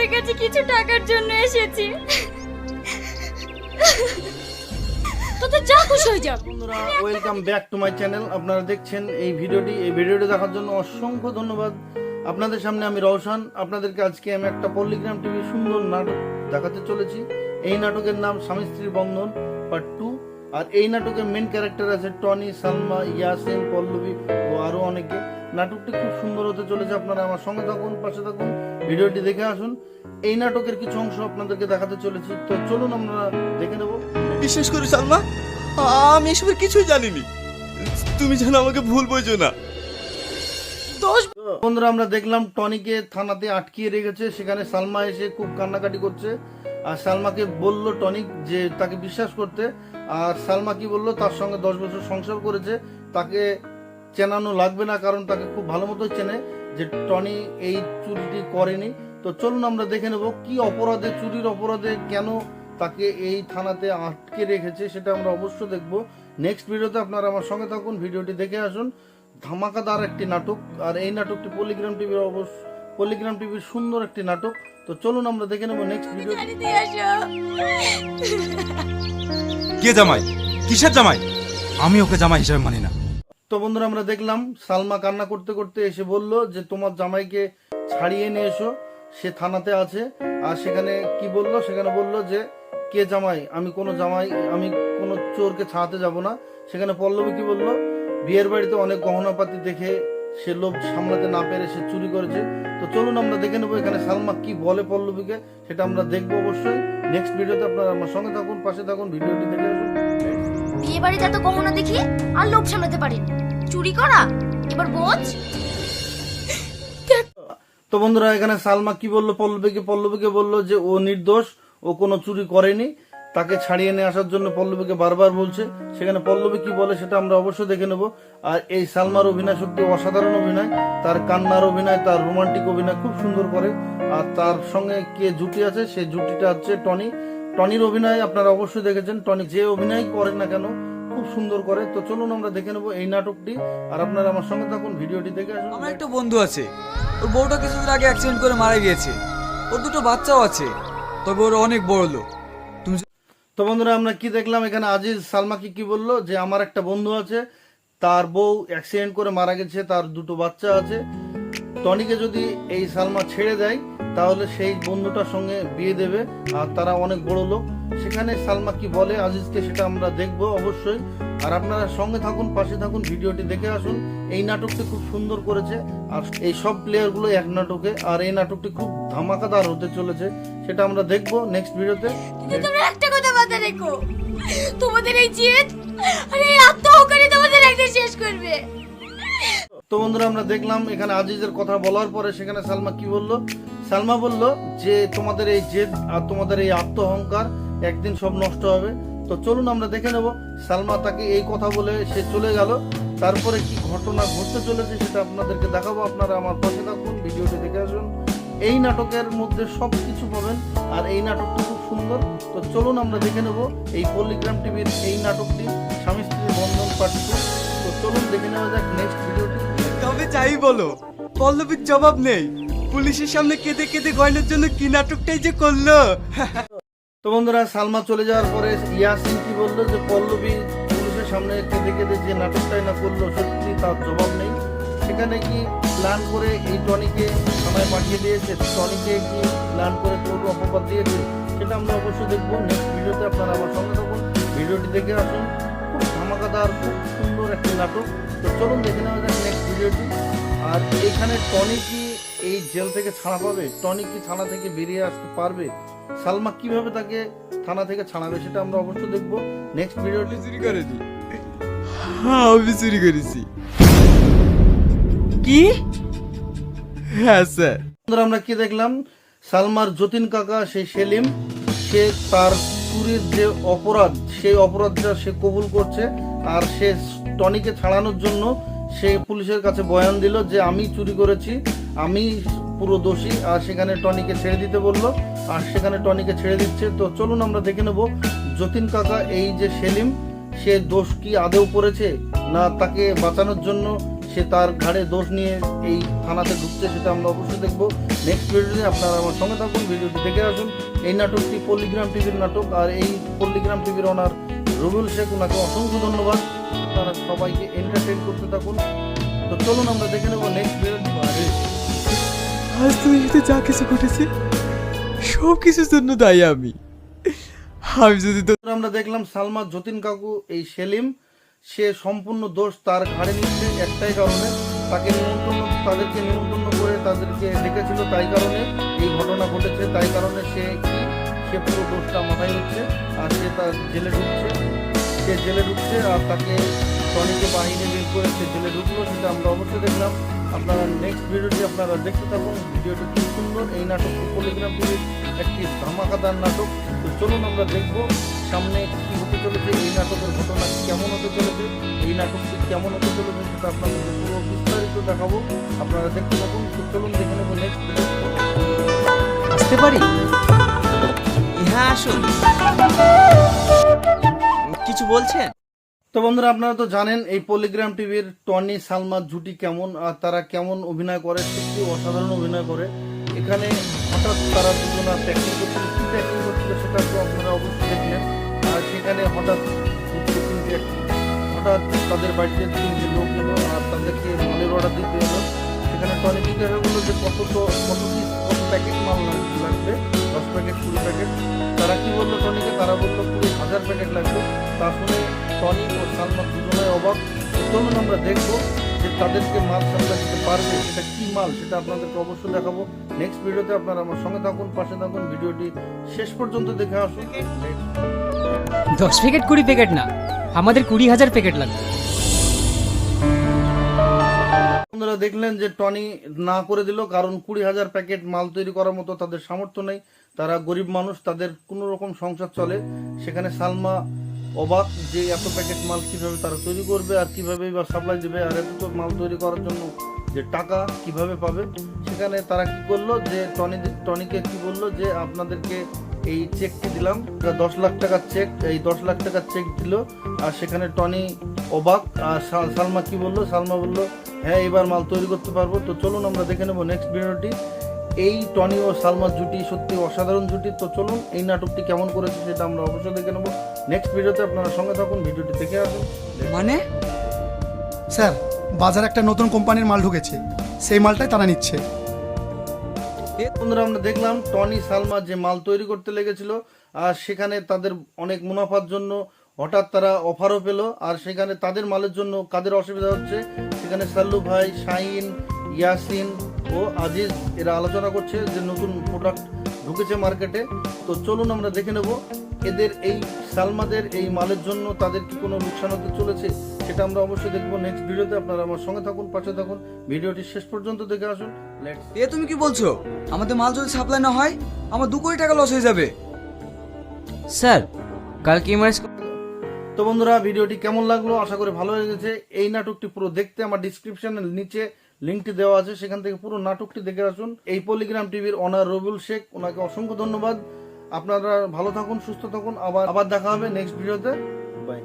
তোমাদের কাছে কিছু টাকার জন্য এসেছি। তোদের যা খুশি হয়ে যাও বন্ধুরা welcome back to my channel আপনারা দেখছেন এই ভিডিওটি। এই ভিডিওটি দেখার জন্য অসংখ্য ধন্যবাদ। আপনাদের সামনে আমি রওশন। আপনাদেরকে আজকে আমি একটা পল্লিগ্রাম টিভির সুন্দর নাটক দেখাতে চলেছি। এই নাটকের নাম স্বামী স্ত্রীর বন্ধন পার্ট টু আর এই নাটকের মেন ক্যারেক্টার আছে টনি, সালমা, ইয়াসিন, পল্লবী ও আরও অনেকে। নাটকটি খুব সুন্দর হতে চলেছে। আপনারা আমার সঙ্গে থাকুন পাশে থাকুন ভিডিওটি দেখে আসুন। এই নাটকের কিছু অংশ আপনাদেরকে দেখাতে চলেছি। তো চলুন আমরা দেখে নেব। বিশ্বাস করি সালমা আমি এসবের কিছুই জানিনি। তুমি যেন আমাকে ভুল বোঝো না। বন্ধুরা আমরা দেখলাম টনিকে থানাতে আটকিয়ে রেখেছে। সেখানে সালমা এসে খুব কান্নাকাটি করছে। আর সালমাকে বলল টনিক যে তাকে বিশ্বাস করতে। আর সালমা কি বলল? তার সঙ্গে দশ বছর সংসার করেছে। তাকে চেনানো লাগবে না কারণ তাকে খুব ভালো মতো চেনে যে টনি এই চুরিটি করেনি। তো চলুন আমরা দেখে নেব কি অপরাধে চুরির অপরাধে কেন তাকে এই থানাতে আটকে রেখেছে সেটা আমরা অবশ্য দেখব। নেক্সট ভিডিওতে আপনারা আমার সঙ্গে থাকুন ভিডিওটি দেখে আসুন। ধামাকাদার একটি নাটক আর এই নাটকটি পলিগ্রাম টিভির অবশ্য পলিগ্রাম টিভির সুন্দর একটি নাটক। তো চলুন আমরা দেখে নেব নেক্সট ভিডিও কে জামাই? কিসের জামাই? আমি ওকে জামাই হিসেবে মানি না। তো বন্ধুরা আমরা দেখলাম, সালমা কান্না করতে করতে এসে বলল যে, তোমার জামাইকে ছাড়িয়ে নিয়ে এসো, সে থানাতে আছে। আর সেখানে কি বলল? সেখানে বলল যে, কে জামাই? আমি কোনো জামাই, আমি কোনো চোরকে ছাড়াতে যাব না। সেখানে পল্লবী কি বলল? বিয়ের বাড়িতে অনেক গহনাপাতি দেখে সে লোভ সামলাতে না পেরে সে চুরি করেছে। তো চলুন আমরা দেখে নেব এখানে সালমা কি বলে পল্লবীকে, সেটা আমরা দেখব অবশ্যই। নেক্সট ভিডিওতে আপনারা আমার সঙ্গে থাকুন, পাশে থাকুন, ভিডিওটি দেখে আসুন। বিয়ে বাড়িতে এত গহনা দেখি আর লোভ সামলাতে পারিনি। চুরি করা? এবার বোঝ। তো বন্ধুরা, এখানে সালমা কি বলল? পল্লবীকে পল্লবীকে বলল যে ও নির্দোষ, ও কোনো চুরি করেনি। তাকে ছাড়িয়ে নিয়ে আসার জন্য পল্লবীকে বারবার বলছে। সেখানে পল্লবী কি বলে সেটা আমরা অবশ্যই দেখে নেব। আর এই সালমার অভিনয় সত্যি অসাধারণ অভিনয়। তার কান্নার অভিনয়, তার রোমান্টিক অভিনয় খুব সুন্দর করে। আর তার সঙ্গে কে জুটি আছে? সেই জুটিটা হচ্ছে টনি। টনির অভিনয় আপনারা অবশ্যই দেখেছেন। টনি যে অভিনয় করেন না কেন খুব সুন্দর করে। তো চলুন আমরা দেখে নেব এই নাটকটি। আর আপনারা আমার সঙ্গে থাকুন ভিডিওটি দেখে আসুন। আমার একটা বন্ধু আছে। ওর বউটা কিছুদিন আগে অ্যাক্সিডেন্ট করে মারা গিয়েছে। ওর দুটো বাচ্চাও আছে। তবে ওর অনেক বড় লোক। তুমি তো বন্ধুরা আমরা কি দেখলাম? এখানে আজিজ সালমাকে কি বলল? যে আমার একটা বন্ধু আছে। তার বউ অ্যাক্সিডেন্ট করে মারা গেছে। তার দুটো বাচ্চা আছে। টনিকে যদি এই সালমা ছেড়ে দেয় তাহলে সেই বন্ধুটার সঙ্গে বিয়ে দেবে, আর তারা অনেক বড় লোক। সেখানে সালমা কি বলে, আজিজকে সেটা আমরা দেখব অবশ্যই। আর আপনারা সঙ্গে থাকুন, পাশে থাকুন, ভিডিওটি দেখে আসুন। এই নাটকটি খুব সুন্দর করেছে, আর এই সব প্লেয়ারগুলো এক নাটকে, আর এই নাটকটি খুব ধামাকাদার হতে চলেছে, সেটা আমরা দেখব নেক্সট ভিডিওতে। তোমরা একটা কথা মাথায় রেখো। তোমাদের এই জেদ আর এই আত্মহকারী তোমাদের একদিন শেষ করবে। তো বন্ধুরা, আমরা দেখলাম এখানে আজিজের কথা বলার পরে সেখানে সালমা কি বলল? সালমা বলল যে, তোমাদের এই জেদ আর তোমাদের এই আত্ম অহংকার একদিন সব নষ্ট হবে। তো চলুন আমরা দেখে নেব, সালমা তাকে এই কথা বলে সে চলে গেল। তারপরে কি ঘটনা ঘটতে চলেছে সেটা আপনাদেরকে দেখাবো। আপনারা আমার পাশে থাকুন, ভিডিওটি দেখে আসুন। এই নাটকের মধ্যে সব কিছু পাবেন আর এই নাটকটি খুব সুন্দর। তো চলুন আমরা দেখে নেব এই পল্লিগ্রাম টিভির এই নাটকটি স্বামী স্ত্রীর বন্ধন পার্ট তো চলুন দেখে নেওয়া যাক, নেক্সট ভিডিওটি তবে যাই বলো। পল্লবীর জবাব নেই। পুলিশের সামনে কেঁদে কেঁদে গয়নার জন্য কি নাটকটাই যে করল? তো বন্ধুরা, সালমা চলে যাওয়ার পরে ইয়াসিন কি বলল যে, পল্লবী পুলিশের সামনে কেঁদে কেঁদে যে নাটকটাই না করল, সত্যি তার জবাব নেই। সেখানে কি প্ল্যান করে এই টনিকে থানায় পাঠিয়ে দিয়েছে? টনিকে কি প্ল্যান করে করব অপবাদ দিয়েছে? সেটা আমরা অবশ্যই দেখব। নেক্সট ভিডিওতে আপনারা আমার সঙ্গে থাকুন। ভিডিওটি দেখে আসুন। খুব ধামাকাদার, খুব সুন্দর একটি নাটক। তো চলুন দেখে নেওয়া যাক নেক্সট ভিডিওটি আর এখানে টনি কি এই জেল থেকে ছাড়া পাবে? টনি কি থানা থেকে বেরিয়ে আসতে পারবে? সালমা কীভাবে তাকে থানা থেকে ছাড়াবে সেটা আমরা অবশ্যই দেখব। নেক্সট ভিডিওটি চুরি করেনি হ্যাঁ আমি চুরি করেছি। কি? হ্যাঁ স্যার। আমরা কি দেখলাম? সালমার যতীন কাকা সেই সেলিম সে তার চুরির যে অপরাধ সেই অপরাধটা সে কবুল করছে। আর সে টনিকে ছাড়ানোর জন্য সে পুলিশের কাছে বয়ান দিল যে, আমি চুরি করেছি, আমি পুরো দোষী। আর সেখানে টনিকে ছেড়ে দিতে বলল। আর সেখানে টনিকে ছেড়ে দিচ্ছে। তো চলুন আমরা দেখে নেব, যতীন কাকা, এই যে সেলিম, সে দোষ কি আদেও করেছে? না, তাকে বাঁচানোর জন্য সে তার ঘাড়ে দোষ নিয়ে এই থানাতে ঢুকছে সেটা আমরা অবশ্যই দেখব। নেক্সট ভিডিওতে আপনারা আমার সঙ্গে থাকুন, ভিডিওটি দেখে আসুন। এই নাটকটি পল্লিগ্রাম টিভির নাটক। আর এই পল্লিগ্রাম টিভির ওনার রবিউল শেখ ওনাকে অসংখ্য ধন্যবাদ। আপনারা সবাইকে এন্টারটেইন করতে থাকুন। তো চলুন আমরা দেখে নেব নেক্সট ভিডিওটি আজ তুমি যা কিছু ঘটেছে সব কিছুর জন্য দায়ী আমি। আমি যদি আমরা দেখলাম সালমা যতীন কাকু এই সেলিম সে সম্পূর্ণ দোষ তার ঘাড়ে নিচ্ছে একটাই কারণে। তাকে নিমন্ত্রণ তাদেরকে নিমন্ত্রণ করে তাদেরকে ডেকেছিল তাই কারণে এই ঘটনা ঘটেছে তাই কারণে সে কি সে পুরো দোষটা মাথায় নিচ্ছে আর সে তার জেলে ঢুকছে। সে জেলে ঢুকছে আর তাকে টনিকে বাহিনী বের করে সে জেলে ঢুকলো, সেটা আমরা অবশ্যই দেখলাম। আপনারা নেক্সট ভিডিওটি আপনারা দেখতে থাকুন। ভিডিওটি খুব সুন্দর। এই নাটক পলিগ্রাম টিভির একটি ধামাকাদার নাটক। তো চলুন আমরা দেখব সামনে কী হতে চলেছে, এই নাটকের ঘটনা কেমন হতে চলেছে, এই নাটকটি কেমন হতে চলেছে সেটা আপনাদের পুরো বিস্তারিত দেখাবো। আপনারা দেখতে থাকুন। তো চলুন দেখে নেব নেক্সট ভিডিও আসতে পারি? হ্যাঁ আসুন কিছু বলছেন? তো বন্ধুরা, আপনারা তো জানেন এই পলিগ্রাম টিভির টনি, সালমা, জুটি কেমন, আর তারা কেমন অভিনয় করে সত্যি অসাধারণ অভিনয় করে। এখানে হঠাৎ তারা দুজনা প্র্যাকটিস করছিল, কি প্র্যাকটিস করছিল সেটা তো আপনারা অবশ্যই দেখলেন। আর সেখানে হঠাৎ হঠাৎ তাদের বাড়িতে তিনটে লোক এলো, আর তাদেরকে মালের অর্ডার দিতে এলো। সেখানে টনি জিজ্ঞাসা করল যে কত কত কত প্যাকেট মাল লাগবে? দশ প্যাকেট, কুড়ি প্যাকেট। তারা কি বলল টনিকে? তারা বলল কুড়ি হাজার প্যাকেট লাগবে। তা শুনে টনি ও সালমা দুজনে অবাক। চলুন আমরা দেখব যে তাদেরকে মাল সামলা দিতে পারবে। সেটা কী মাল? সেটা আপনাদেরকে অবশ্যই দেখাবো। নেক্সট ভিডিওতে আপনারা আমার সঙ্গে থাকুন, পাশে থাকুন। ভিডিওটি শেষ পর্যন্ত দেখে আসুন। দশ প্যাকেট, কুড়ি প্যাকেট না। আমাদের কুড়ি হাজার প্যাকেট লাগবে। বন্ধুরা দেখলেন যে টনি না করে দিল, কারণ কুড়ি হাজার প্যাকেট মাল তৈরি করার মতো তাদের সামর্থ্য নেই। তারা গরিব মানুষ, তাদের কোনো রকম সংসার চলে। সেখানে সালমা অবাক যে এত প্যাকেট মাল কীভাবে তারা তৈরি করবে আর কীভাবে বা সাপ্লাই দেবে আর এত মাল তৈরি করার জন্য যে টাকা কীভাবে পাবে? সেখানে তারা কি করল যে টনি টনিকে কি বলল যে আপনাদেরকে এই চেকটি দিলাম। দশ লাখ টাকার চেক এই দশ লাখ টাকার চেক দিল। আর সেখানে টনি অবাক। আর সাল- সালমা কি বলল? সালমা বলল হ্যাঁ এবার মাল তৈরি করতে পারব। তো চলুন আমরা দেখে নেব নেক্সট ভিডিওটি। এই টনি ও সালমার জুটি সত্যি অসাধারণ জুটি। তো চলুন এই নাটকটি কেমন করেছে সেটা আমরা অবশ্যই দেখে নেব। নেক্সট ভিডিওতে আপনারা সঙ্গে থাকুন, ভিডিওটি দেখে আসুন। মানে? স্যার, বাজারে একটা নতুন কোম্পানির মাল ঢুকেছে। সেই মালটাই তারা নিচ্ছে। বন্ধুরা, আমরা দেখলাম টনি, সালমা যে মাল তৈরি করতে লেগেছিল, আর সেখানে তাদের অনেক মুনাফার জন্য হঠাৎ তারা অফারও পেল, আর সেখানে তাদের মালের জন্য কাদের অসুবিধা হচ্ছে? সেখানে সাল্লু ভাই শাইন ইয়াসিন ও আজিজ, এরা আলোচনা করছে যে নতুন প্রোডাক্ট ঢুকেছে মার্কেটে তো চলুন আমরা দেখে নেব এদের এই সালমাদের এই মালের জন্য তাদের কি কোনো লোকসান হতে চলেছে সেটা আমরা অবশ্যই দেখব নেক্সট ভিডিওতে। আপনারা আমার সঙ্গে থাকুন পাশে থাকুন। ভিডিওটি শেষ পর্যন্ত দেখে আসুন। এ তুমি কি বলছো? আমাদের মাল যদি সাপ্লাই না হয় আমার দু কোটি টাকা লস হয়ে যাবে। স্যার কালকে এমআরএস তো বন্ধুরা ভিডিওটি কেমন লাগল? আশা করি ভালো লেগেছে। এই নাটকটি পুরো দেখতে আমার ডিসক্রিপশনের নিচে লিঙ্কটি দেওয়া আছে। সেখান থেকে পুরো নাটকটি দেখে আসুন। এই পলিগ্রাম টিভির অনার রবিউল শেখ। ওনাকে অসংখ্য ধন্যবাদ। আপনারা ভালো থাকুন সুস্থ থাকুন। আবার আবার দেখা হবে নেক্সট ভিডিওতে বাই